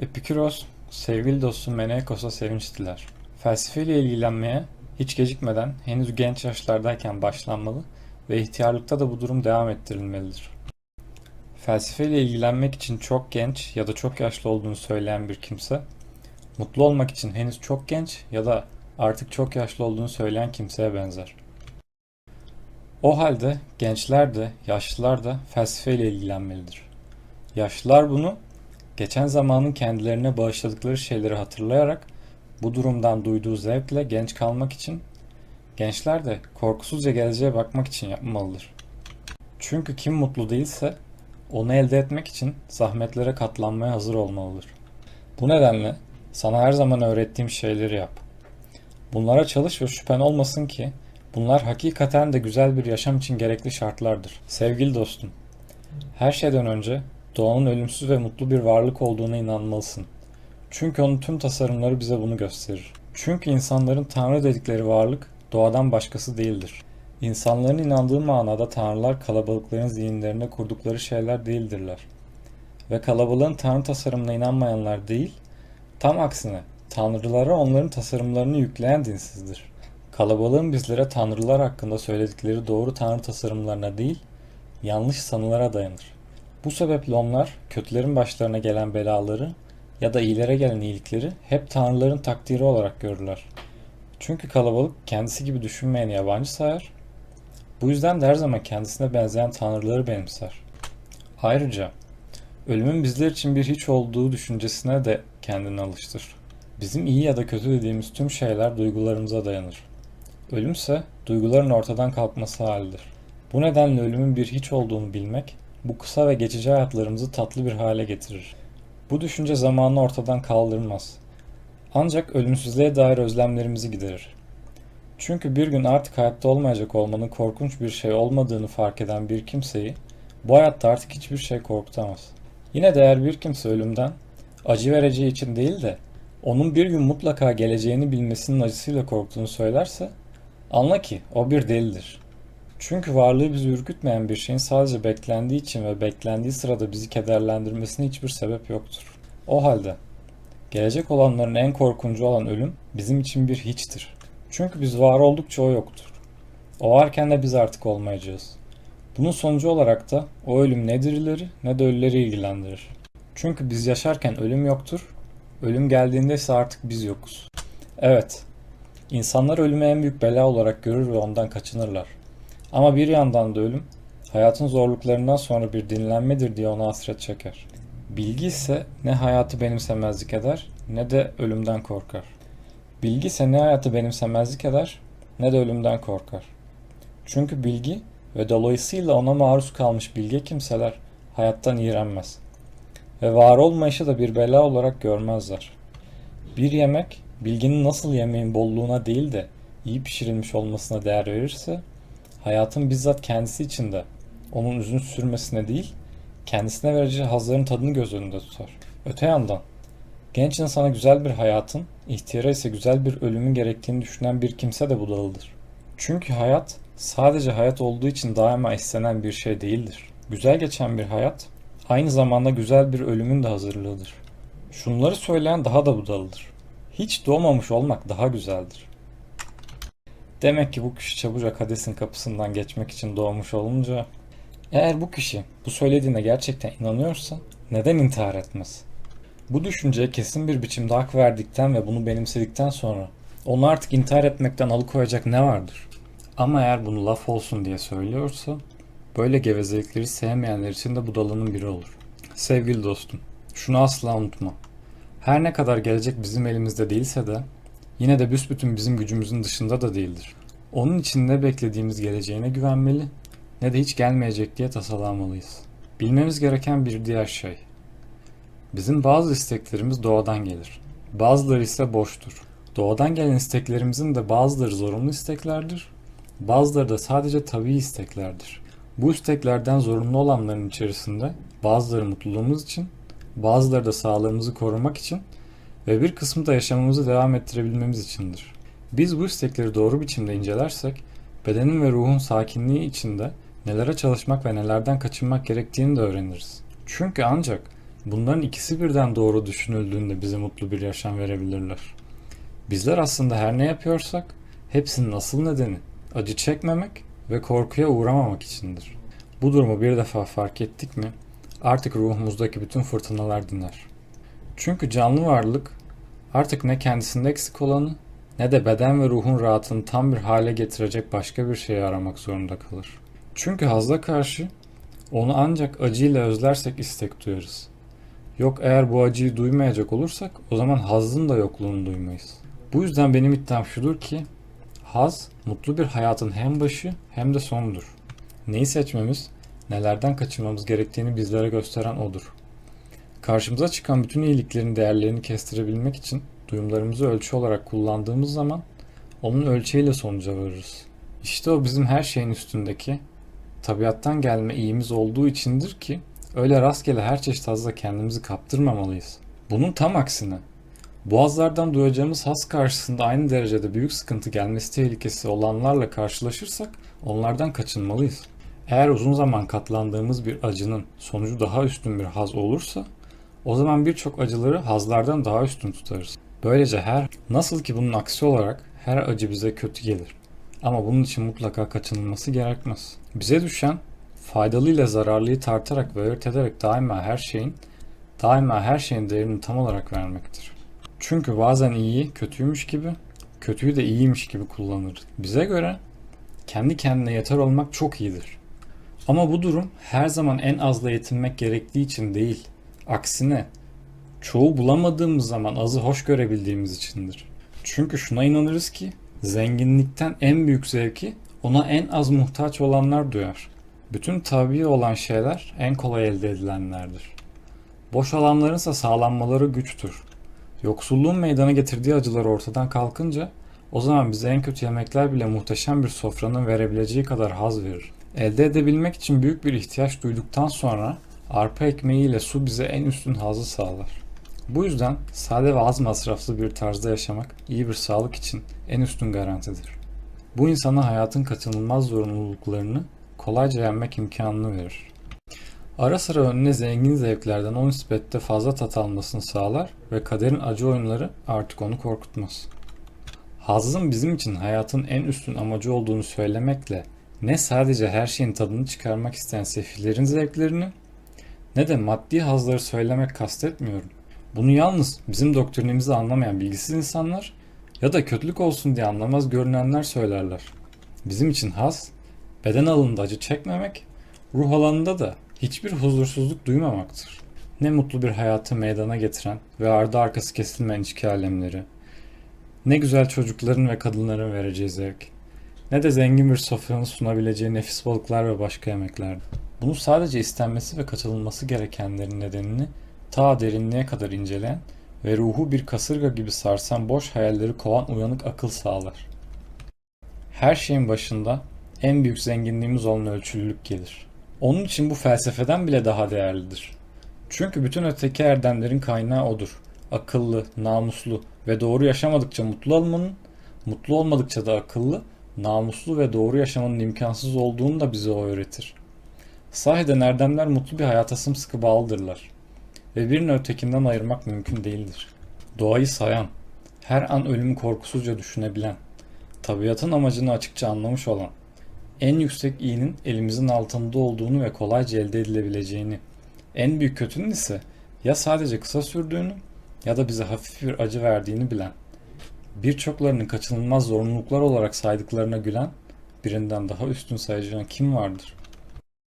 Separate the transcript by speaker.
Speaker 1: Epikuros, sevgili dostu Menekos'a sevinç diler. Felsefeyle ilgilenmeye hiç gecikmeden henüz genç yaşlardayken başlanmalı ve ihtiyarlıkta da bu durum devam ettirilmelidir. Felsefeyle ilgilenmek için çok genç ya da çok yaşlı olduğunu söyleyen bir kimse, mutlu olmak için henüz çok genç ya da artık çok yaşlı olduğunu söyleyen kimseye benzer. O halde gençler de yaşlılar da felsefeyle ilgilenmelidir. Yaşlılar bunu geçen zamanın kendilerine bağışladıkları şeyleri hatırlayarak bu durumdan duyduğu zevkle genç kalmak için, gençler de korkusuzca geleceğe bakmak için yapmalıdır. Çünkü kim mutlu değilse onu elde etmek için zahmetlere katlanmaya hazır olmalıdır. Bu nedenle sana her zaman öğrettiğim şeyleri yap. Bunlara çalış ve şüphen olmasın ki bunlar hakikaten de güzel bir yaşam için gerekli şartlardır. Sevgili dostum, her şeyden önce doğanın ölümsüz ve mutlu bir varlık olduğuna inanmalısın. Çünkü onun tüm tasarımları bize bunu gösterir. Çünkü insanların tanrı dedikleri varlık doğadan başkası değildir. İnsanların inandığı manada tanrılar kalabalıkların zihinlerinde kurdukları şeyler değildirler. Ve kalabalığın tanrı tasarımına inanmayanlar değil, tam aksine tanrılara onların tasarımlarını yükleyen dinsizdir. Kalabalığın bizlere tanrılar hakkında söyledikleri doğru tanrı tasarımlarına değil, yanlış sanılara dayanır. Bu sebeple onlar kötülerin başlarına gelen belaları ya da iyilere gelen iyilikleri hep tanrıların takdiri olarak görürler. Çünkü kalabalık kendisi gibi düşünmeyeni yabancı sayar. Bu yüzden de her zaman kendisine benzeyen tanrıları benimser. Ayrıca ölümün bizler için bir hiç olduğu düşüncesine de kendini alıştır. Bizim iyi ya da kötü dediğimiz tüm şeyler duygularımıza dayanır. Ölümse duyguların ortadan kalkması halidir. Bu nedenle ölümün bir hiç olduğunu bilmek, bu kısa ve geçici hayatlarımızı tatlı bir hale getirir. Bu düşünce zamanını ortadan kaldırmaz. Ancak ölümsüzlüğe dair özlemlerimizi giderir. Çünkü bir gün artık hayatta olmayacak olmanın korkunç bir şey olmadığını fark eden bir kimseyi bu hayatta artık hiçbir şey korkutamaz. Yine de eğer bir kimse ölümden acı vereceği için değil de onun bir gün mutlaka geleceğini bilmesinin acısıyla korktuğunu söylerse anla ki o bir delidir. Çünkü varlığı bizi ürkütmeyen bir şeyin sadece beklendiği için ve beklendiği sırada bizi kederlendirmesine hiçbir sebep yoktur. O halde gelecek olanların en korkuncu olan ölüm bizim için bir hiçtir. Çünkü biz var oldukça o yoktur. O varken de biz artık olmayacağız. Bunun sonucu olarak da o ölüm ne dirileri ne de ölüleri ilgilendirir. Çünkü biz yaşarken ölüm yoktur, ölüm geldiğinde ise artık biz yokuz. Evet, insanlar ölümü en büyük bela olarak görür ve ondan kaçınırlar. Ama bir yandan da ölüm, hayatın zorluklarından sonra bir dinlenmedir diye ona hasret çeker. Bilgi ise ne hayatı benimsemezlik eder ne de ölümden korkar. Bilgi ise ne hayatı benimsemezlik eder ne de ölümden korkar. Çünkü bilgi ve dolayısıyla ona maruz kalmış bilge kimseler hayattan iğrenmez. Ve var olmayışı da bir bela olarak görmezler. Bir yemek bilginin nasıl yemeğin bolluğuna değil de iyi pişirilmiş olmasına değer verirse hayatın bizzat kendisi içinde onun uzun sürmesine değil kendisine vereceği hazların tadını göz önünde tutar. Öte yandan genç insana güzel bir hayatın, ihtiyara ise güzel bir ölümün gerektiğini düşünen bir kimse de budaladır. Çünkü hayat sadece hayat olduğu için daima istenen bir şey değildir. Güzel geçen bir hayat aynı zamanda güzel bir ölümün de hazırlığıdır. Şunları söyleyen daha da budalıdır. Hiç doğmamış olmak daha güzeldir. Demek ki bu kişi çabucak Hades'in kapısından geçmek için doğmuş olunca eğer bu kişi bu söylediğine gerçekten inanıyorsa neden intihar etmez? Bu düşünceye kesin bir biçimde hak verdikten ve bunu benimsedikten sonra onu artık intihar etmekten alıkoyacak ne vardır? Ama eğer bunu laf olsun diye söylüyorsa böyle gevezelikleri sevmeyenler için de budalının biri olur. Sevgili dostum, şunu asla unutma. Her ne kadar gelecek bizim elimizde değilse de yine de büsbütün bizim gücümüzün dışında da değildir. Onun için ne beklediğimiz geleceğine güvenmeli ne de hiç gelmeyecek diye tasalanmalıyız. Bilmemiz gereken bir diğer şey. Bizim bazı isteklerimiz doğadan gelir. Bazıları ise boştur. Doğadan gelen isteklerimizin de bazıları zorunlu isteklerdir. Bazıları da sadece tabii isteklerdir. Bu isteklerden zorunlu olanların içerisinde bazıları mutluluğumuz için, bazıları da sağlığımızı korumak için ve bir kısmı da yaşamımızı devam ettirebilmemiz içindir. Biz bu istekleri doğru biçimde incelersek, bedenin ve ruhun sakinliği içinde nelere çalışmak ve nelerden kaçınmak gerektiğini de öğreniriz. Çünkü ancak Bunların ikisi birden doğru düşünüldüğünde bize mutlu bir yaşam verebilirler. Bizler aslında her ne yapıyorsak hepsinin asıl nedeni acı çekmemek ve korkuya uğramamak içindir. Bu durumu bir defa fark ettik mi artık ruhumuzdaki bütün fırtınalar diner. Çünkü canlı varlık artık ne kendisinde eksik olanı ne de beden ve ruhun rahatını tam bir hale getirecek başka bir şeyi aramak zorunda kalır. Çünkü hazla karşı onu ancak acıyla özlersek istek duyarız. Yok eğer bu acıyı duymayacak olursak o zaman hazın da yokluğunu duymayız. Bu yüzden benim iddiam şudur ki haz mutlu bir hayatın hem başı hem de sonudur. Neyi seçmemiz, nelerden kaçınmamız gerektiğini bizlere gösteren odur. Karşımıza çıkan bütün iyiliklerin değerlerini kestirebilmek için duyumlarımızı ölçü olarak kullandığımız zaman onun ölçeğiyle sonuca varırız. İşte o bizim her şeyin üstündeki tabiattan gelme iyimiz olduğu içindir ki öyle rastgele her çeşit hazla kendimizi kaptırmamalıyız. Bunun tam aksine boğazlardan duyacağımız has karşısında aynı derecede büyük sıkıntı gelmesi tehlikesi olanlarla karşılaşırsak onlardan kaçınmalıyız. Eğer uzun zaman katlandığımız bir acının sonucu daha üstün bir haz olursa o zaman birçok acıları hazlardan daha üstün tutarız. Böylece her nasıl ki bunun aksi olarak her acı bize kötü gelir. Ama bunun için mutlaka kaçınılması gerekmez. Bize düşen faydalı ile zararlıyı tartarak ve ayırt ederek daima her şeyin daima her şeyin değerini tam olarak vermektir. Çünkü bazen iyiyi kötüymüş gibi, kötüyü de iyiymiş gibi kullanır. Bize göre kendi kendine yeter olmak çok iyidir. Ama bu durum her zaman en azla yetinmek gerektiği için değil. Aksine çoğu bulamadığımız zaman azı hoş görebildiğimiz içindir. Çünkü şuna inanırız ki zenginlikten en büyük zevki ona en az muhtaç olanlar duyar. Bütün tabi olan şeyler en kolay elde edilenlerdir. Boş alanlarınsa sağlanmaları güçtür. Yoksulluğun meydana getirdiği acılar ortadan kalkınca o zaman bize en kötü yemekler bile muhteşem bir sofranın verebileceği kadar haz verir. Elde edebilmek için büyük bir ihtiyaç duyduktan sonra arpa ekmeği ile su bize en üstün hazı sağlar. Bu yüzden sade ve az masraflı bir tarzda yaşamak iyi bir sağlık için en üstün garantidir. Bu insana hayatın kaçınılmaz zorunluluklarını kolayca yenmek imkanını verir. Ara sıra önüne zengin zevklerden o nispette fazla tat almasını sağlar ve kaderin acı oyunları artık onu korkutmaz. Hazzın bizim için hayatın en üstün amacı olduğunu söylemekle ne sadece her şeyin tadını çıkarmak isteyen sefillerin zevklerini ne de maddi hazları söylemek kastetmiyorum. Bunu yalnız bizim doktrinimizi anlamayan bilgisiz insanlar ya da kötülük olsun diye anlamaz görünenler söylerler. Bizim için haz, beden alanında acı çekmemek, ruh alanında da hiçbir huzursuzluk duymamaktır. Ne mutlu bir hayatı meydana getiren ve ardı arkası kesilmeyen içki alemleri, ne güzel çocukların ve kadınların vereceği zevk, ne de zengin bir sofranın sunabileceği nefis balıklar ve başka yemeklerdi. Bunu sadece istenmesi ve kaçınılması gerekenlerin nedenini ta derinliğe kadar inceleyen ve ruhu bir kasırga gibi sarsan boş hayalleri kovan uyanık akıl sağlar. Her şeyin başında en büyük zenginliğimiz olan ölçülülük gelir. Onun için bu felsefeden bile daha değerlidir. Çünkü bütün öteki erdemlerin kaynağı odur. Akıllı, namuslu ve doğru yaşamadıkça mutlu olmanın, mutlu olmadıkça da akıllı, namuslu ve doğru yaşamanın imkansız olduğunu da bize o öğretir. Sahiden erdemler mutlu bir hayata sımsıkı bağlıdırlar ve birini ötekinden ayırmak mümkün değildir. Doğayı sayan, her an ölümü korkusuzca düşünebilen, tabiatın amacını açıkça anlamış olan, en yüksek iyinin elimizin altında olduğunu ve kolayca elde edilebileceğini, en büyük kötünün ise ya sadece kısa sürdüğünü ya da bize hafif bir acı verdiğini bilen, birçoklarının kaçınılmaz zorunluluklar olarak saydıklarına gülen, birinden daha üstün sayacağın kim vardır?''